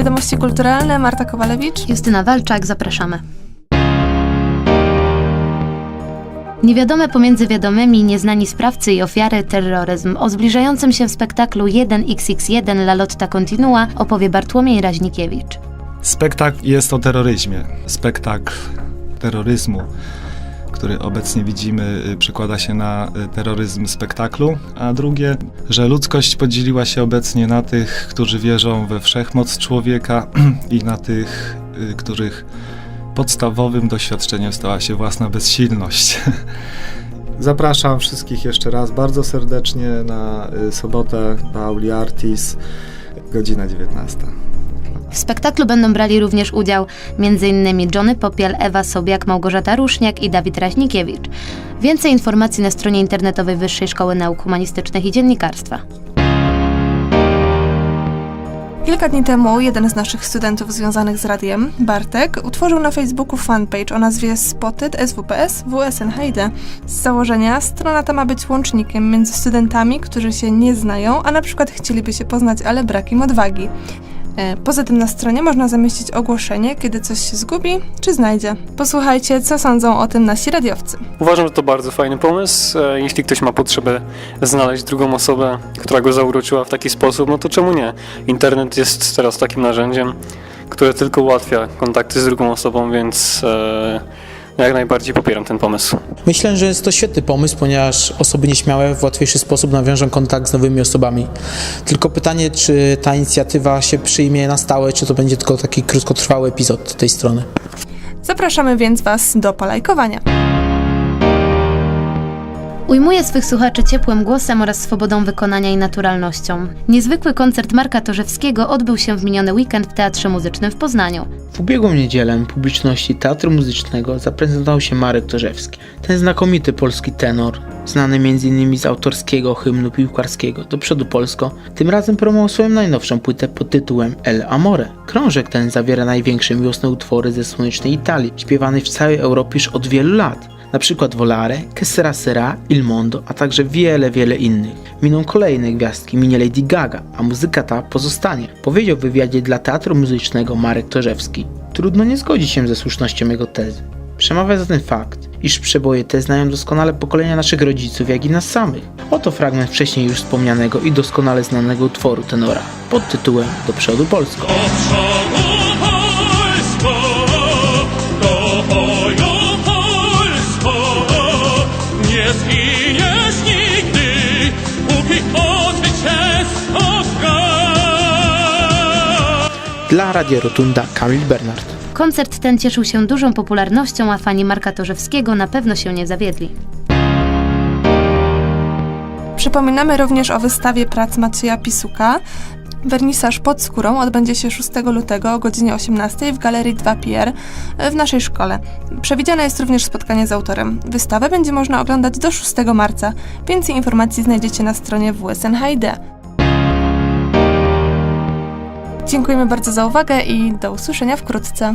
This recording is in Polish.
Wiadomości kulturalne Marta Kowalewicz. Justyna Walczak, zapraszamy. Niewiadome pomiędzy wiadomymi, nieznani sprawcy i ofiary terroryzm. O zbliżającym się w spektaklu 1xx1 La Lotta Continua opowie Bartłomiej Raźnikiewicz. Spektakl jest o terroryzmie. Spektakl terroryzmu, który obecnie widzimy, y, przekłada się na y, terroryzm spektaklu, a drugie, że ludzkość podzieliła się obecnie na tych, którzy wierzą we wszechmoc człowieka i na tych, y, których podstawowym doświadczeniem stała się własna bezsilność. Zapraszam wszystkich jeszcze raz bardzo serdecznie na sobotę Pauli Artis, godzina 19. W spektaklu będą brali również udział m.in. Johnny Popiel, Ewa Sobiak, Małgorzata Ruszniak i Dawid Raźnikiewicz. Więcej informacji na stronie internetowej Wyższej Szkoły Nauk Humanistycznych i Dziennikarstwa. Kilka dni temu jeden z naszych studentów związanych z radiem, Bartek, utworzył na Facebooku fanpage o nazwie Spotted SWPS WSNHD. Z założenia strona ta ma być łącznikiem między studentami, którzy się nie znają, a na przykład chcieliby się poznać, ale brak im odwagi. E, Poza tym na stronie można zamieścić ogłoszenie, kiedy coś się zgubi czy znajdzie. Posłuchajcie, co sądzą o tym nasi radiowcy. Uważam, że to bardzo fajny pomysł. E, Jeśli ktoś ma potrzebę znaleźć drugą osobę, która go zauroczyła w taki sposób, no to czemu nie? Internet jest teraz takim narzędziem, które tylko ułatwia kontakty z drugą osobą, więc e, jak najbardziej popieram ten pomysł. Myślę, że jest to świetny pomysł, ponieważ osoby nieśmiałe w łatwiejszy sposób nawiążą kontakt z nowymi osobami. Tylko pytanie, czy ta inicjatywa się przyjmie na stałe, czy to będzie tylko taki krótkotrwały epizod tej strony. Zapraszamy więc Was do polajkowania. Ujmuje swych słuchaczy ciepłym głosem oraz swobodą wykonania i naturalnością. Niezwykły koncert Marka Torzewskiego odbył się w miniony weekend w Teatrze Muzycznym w Poznaniu. W ubiegłą niedzielę publiczności Teatru Muzycznego zaprezentował się Marek Torzewski. Ten znakomity polski tenor, znany m.in. z autorskiego hymnu piłkarskiego Do przodu Polsko, tym razem promował swoją najnowszą płytę pod tytułem El Amore. Krążek ten zawiera największe miłosne utwory ze słonecznej Italii, śpiewanej w całej Europie już od wielu lat. Na przykład Volare, Che sera sera, Il Mondo, a także wiele, wiele innych. Miną kolejne gwiazdki, minie Lady Gaga, a muzyka ta pozostanie, powiedział w wywiadzie dla Teatru Muzycznego Marek Torzewski. Trudno nie zgodzić się ze słusznością jego tezy. Przemawia za ten fakt, iż przeboje te znają doskonale pokolenia naszych rodziców, jak i nas samych. Oto fragment wcześniej już wspomnianego i doskonale znanego utworu tenora pod tytułem Do przodu Polsko. Polsko, Dla Radia Rotunda Kamil Bernard. Koncert ten cieszył się dużą popularnością, a fani Marka Torzewskiego na pewno się nie zawiedli. Przypominamy również o wystawie prac Macieja Pisuka. Wernisaż pod skórą odbędzie się 6 lutego o godzinie 18 w Galerii 2PR w naszej szkole. Przewidziane jest również spotkanie z autorem. Wystawę będzie można oglądać do 6 marca. Więcej informacji znajdziecie na stronie WSNHD. Dziękujemy bardzo za uwagę i do usłyszenia wkrótce.